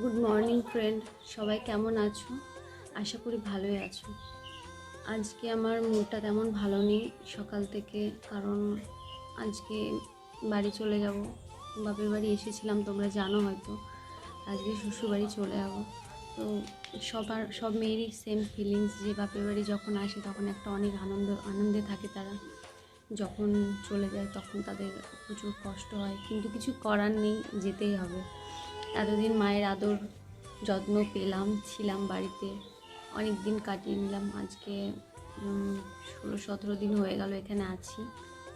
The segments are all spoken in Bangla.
গুড মর্নিং ফ্রেন্ড সবাই কেমন আছো? আশা করি ভালোই আছো। আজকে আমার মুডটা তেমন ভালো নেই সকাল থেকে, কারণ আজকে বাড়ি চলে যাব। বাপের বাড়ি এসেছিলাম, তোমরা জানো হয়তো। আজকে শ্বশুর বাড়ি চলে যাব। তো সবার, সব মেয়েরই সেম ফিলিংস যে বাপের বাড়ি যখন আসে তখন একটা অনেক আনন্দ, আনন্দে থাকে তারা। যখন চলে যায় তখন তাদের প্রচুর কষ্ট হয়। কিন্তু কিছু করার নেই, যেতেই হবে। এতদিন মায়ের আদর যত্ন পেলাম, ছিলাম বাড়িতে। অনেক দিন কাটিয়ে নিলাম। আজকে ষোলো, সতেরো দিন হয়ে গেল এখানে আছি।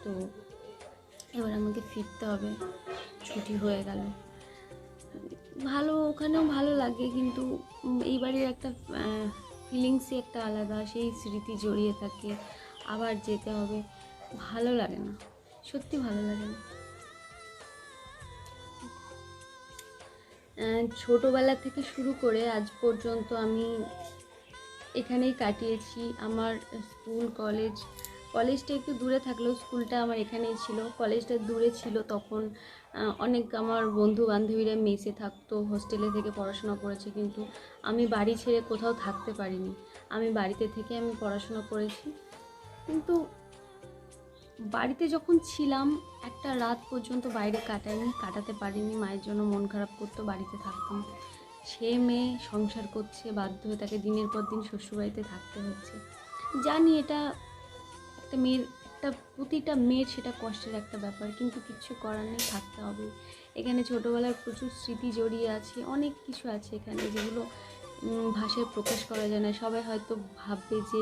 তো এবার আমাকে ফিরতে হবে। ছুটি হয়ে গেল। ভালো, ওখানেও ভালো লাগে কিন্তু এই বাড়ির একটা ফিলিংসই একটা আলাদা। সেই স্মৃতি জড়িয়ে থাকে। আবার যেতে হবে। ভালো লাগে না। সত্যি ভালো লাগে না। ছোটোবেলা থেকে শুরু করে আজ পর্যন্ত আমি এখানেই কাটিয়েছি। আমার স্কুল, কলেজ, কলেজটা একটু দূরে থাকলেও স্কুলটা আমার এখানেই ছিল। কলেজটা দূরে ছিল তখন অনেক আমার বন্ধু বান্ধবীরা মেসে থাকতো, হোস্টেলে থেকে পড়াশোনা করেছে, কিন্তু আমি বাড়ি ছেড়ে কোথাও থাকতে পারিনি। আমি বাড়িতে থেকে আমি পড়াশোনা করেছি। কিন্তু বাড়িতে যখন ছিলাম, একটা রাত পর্যন্ত বাইরে কাটাইনি, কাটাতে পারিনি। মায়ের জন্য মন খারাপ করতো, বাড়িতে থাকতাম। সে মেয়ে সংসার করছে, বাধ্য হয়ে তাকে দিনের পর দিন শ্বশুরবাড়িতে থাকতে হচ্ছে। জানি এটা একটা মেয়ের, একটা প্রতিটা মেয়ের সেটা কষ্টের একটা ব্যাপার, কিন্তু কিচ্ছু করার নেই, থাকতে হবে। এখানে ছোটোবেলার প্রচুর স্মৃতি জড়িয়ে আছে, অনেক কিছু আছে এখানে যেগুলো ভাষায় প্রকাশ করা যায় না। সবাই হয়তো ভাববে যে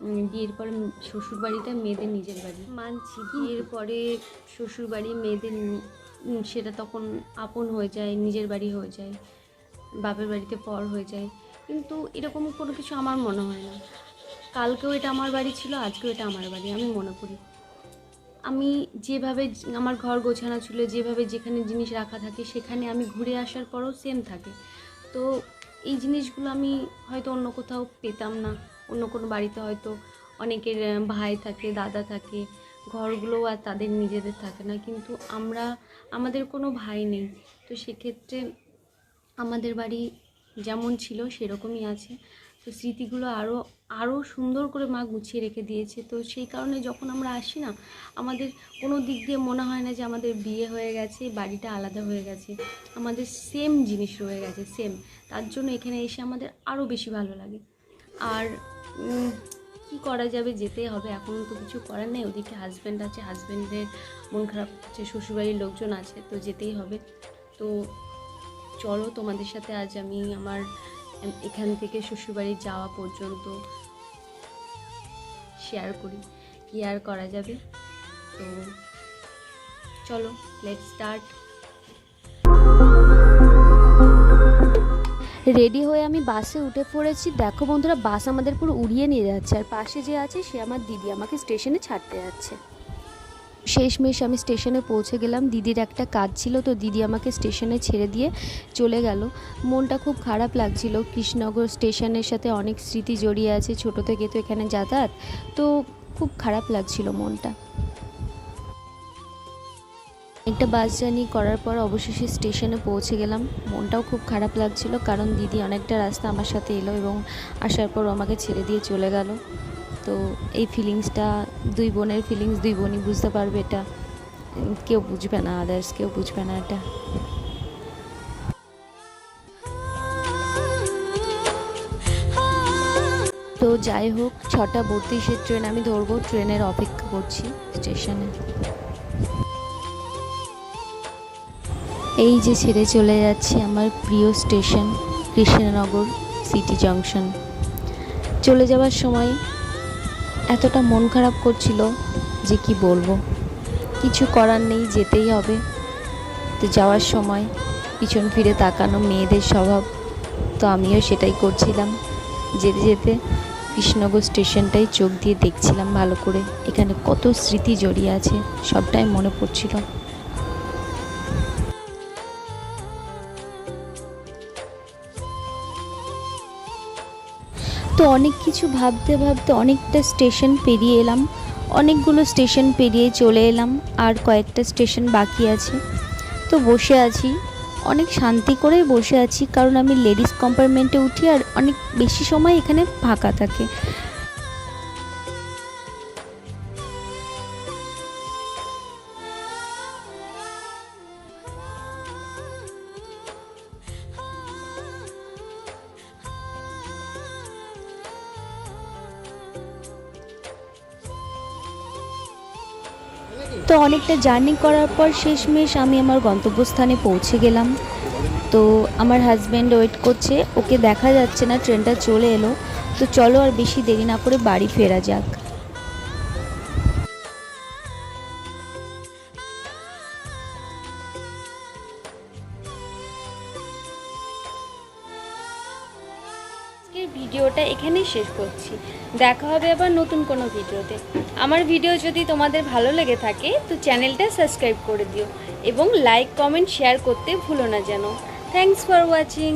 বিয়ের পর শ্বশুর বাড়িটা মেয়েদের নিজের বাড়ি। মানছি বিয়ের পরে শ্বশুর বাড়ি মেয়েদের সেটা তখন আপন হয়ে যায় নিজের বাড়ি হয়ে যায় বাপের বাড়িতে পর হয়ে যায়। কিন্তু এরকম কোনো কিছু আমার মনে হয় না। কালকেও এটা আমার বাড়ি ছিল আজকেও এটা আমার বাড়ি আমি মনে করি। আমি যেভাবে আমার ঘর গোছানো ছিল যেভাবে যেখানে জিনিস রাখা থাকে সেখানে আমি ঘুরে আসার পরও সেম থাকে। তো এই জিনিসগুলো আমি হয়তো অন্য কোথাও পেতাম না। অন্য কোনো বাড়িতে হয়তো অনেকের ভাই থাকে, দাদা থাকে, ঘরগুলোও আর তাদের নিজেদের থাকে না। কিন্তু আমরা, আমাদের কোনো ভাই নেই। তো সেক্ষেত্রে আমাদের বাড়ি যেমন ছিল সেরকমই আছে। তো স্মৃতিগুলো আরও আরও সুন্দর করে মা গুছিয়ে রেখে দিয়েছে। তো সেই কারণে যখন আমরা আসি না, আমাদের কোনো দিক দিয়ে মনে হয় না যে আমাদের বিয়ে হয়ে গেছে, বাড়িটা আলাদা হয়ে গেছে। আমাদের সেম জিনিস রয়ে গেছে সেম তার জন্য এখানে এসে আমাদের আরও বেশি ভালো লাগে। আর কি করা যাবে? যেতেই হবে। এখন তো কিছু করার নেই। ওদিকে হাজব্যান্ড আছে। হাজব্যান্ডের মন খারাপ হচ্ছে। শ্বশুরবাড়ির লোকজন আছে, তো যেতেই হবে। তো চলো তোমাদের সাথে আজ আমি আমার এখান থেকে শ্বশুরবাড়ি যাওয়া পর্যন্ত শেয়ার করি। কি আর করা যাবে? তো চলো লেট স্টার্ট রেডি হয়ে আমি বাসে উঠে পড়েছি। দেখো বন্ধুরা, বাস আমাদের পুরো উড়িয়ে নিয়ে যাচ্ছে। আর পাশে যে আছে, সে আমার দিদি আমাকে স্টেশনে ছাড়তে যাচ্ছে। শেষমেশ আমি স্টেশনে পৌঁছে গেলাম। দিদির একটা কাজ ছিল, তো দিদি আমাকে স্টেশনে ছেড়ে দিয়ে চলে গেল। মনটা খুব খারাপ লাগছিল। কৃষ্ণনগর স্টেশনের সাথে অনেক স্মৃতি জড়িয়ে আছে। ছোট থেকে তো এখানে যাতায়াত। তো খুব খারাপ লাগছিল মনটা। একটা বাস জার্নি করার পর অবশেষে স্টেশনে পৌঁছে গেলাম। মনটাও খুব খারাপ লাগছিল কারণ দিদি অনেকটা রাস্তা আমার সাথে এলো এবং আসার পর আমাকে ছেড়ে দিয়ে চলে গেল। তো এই ফিলিংসটা দুই বোনের ফিলিংস দুই বোনই বুঝতে পারবে এটা। কেউ বুঝবে না আদার্স কেউ বুঝবে না এটা। তো যাই হোক, ছটা বত্রিশের ট্রেন আমি ধরবো, ট্রেনের অপেক্ষা করছি স্টেশনে। এই যে ছেড়ে চলে যাচ্ছে আমার প্রিয় স্টেশন, কৃষ্ণনগর সিটি জংশন। চলে যাওয়ার সময় এতটা মন খারাপ করছিল যে কি বলব। কিছু করার নেই, যেতেই হবে। তো যাওয়ার সময় পিছন ফিরে তাকানো মেয়েদের স্বভাব, তো আমিও সেটাই করছিলাম। যেতে যেতে কৃষ্ণনগর স্টেশনটাই চোখ দিয়ে দেখছিলাম ভালো করে। এখানে কত স্মৃতি জড়িয়ে আছে, সবটাই মনে পড়ছিল। তো অনেক কিছু ভাবতে ভাবতে অনেকটা স্টেশন পেরিয়ে এলাম। অনেকগুলো স্টেশন পেরিয়ে চলে এলাম, আর কয়েকটা স্টেশন বাকি আছে। তো বসে আছি। অনেক শান্তি করে বসে আছি, কারণ আমি লেডিস কম্পার্টমেন্টে উঠি আর অনেক বেশি সময় এখানে ফাঁকা থাকে। তো অনেকটা জার্নি করার পর শেষমেশ আমি আমার গন্তব্যস্থানে পৌঁছে গেলাম। তো আমার হাজব্যান্ড ওয়েট করছে, ওকে দেখা যাচ্ছে না, ট্রেনটা চলে এলো। তো চলো আর বেশি দেরি না করে বাড়ি ফেরা যাক। আজকের ভিডিওটা এখানেই শেষ করছি। দেখা হবে আবার নতুন কোনো ভিডিওতে। আমার ভিডিও যদি তোমাদের ভালো লেগে থাকে, তো চ্যানেলটা সাবস্ক্রাইব করে দিও এবং লাইক, কমেন্ট, শেয়ার করতে ভুলো না যেন। Thanks for watching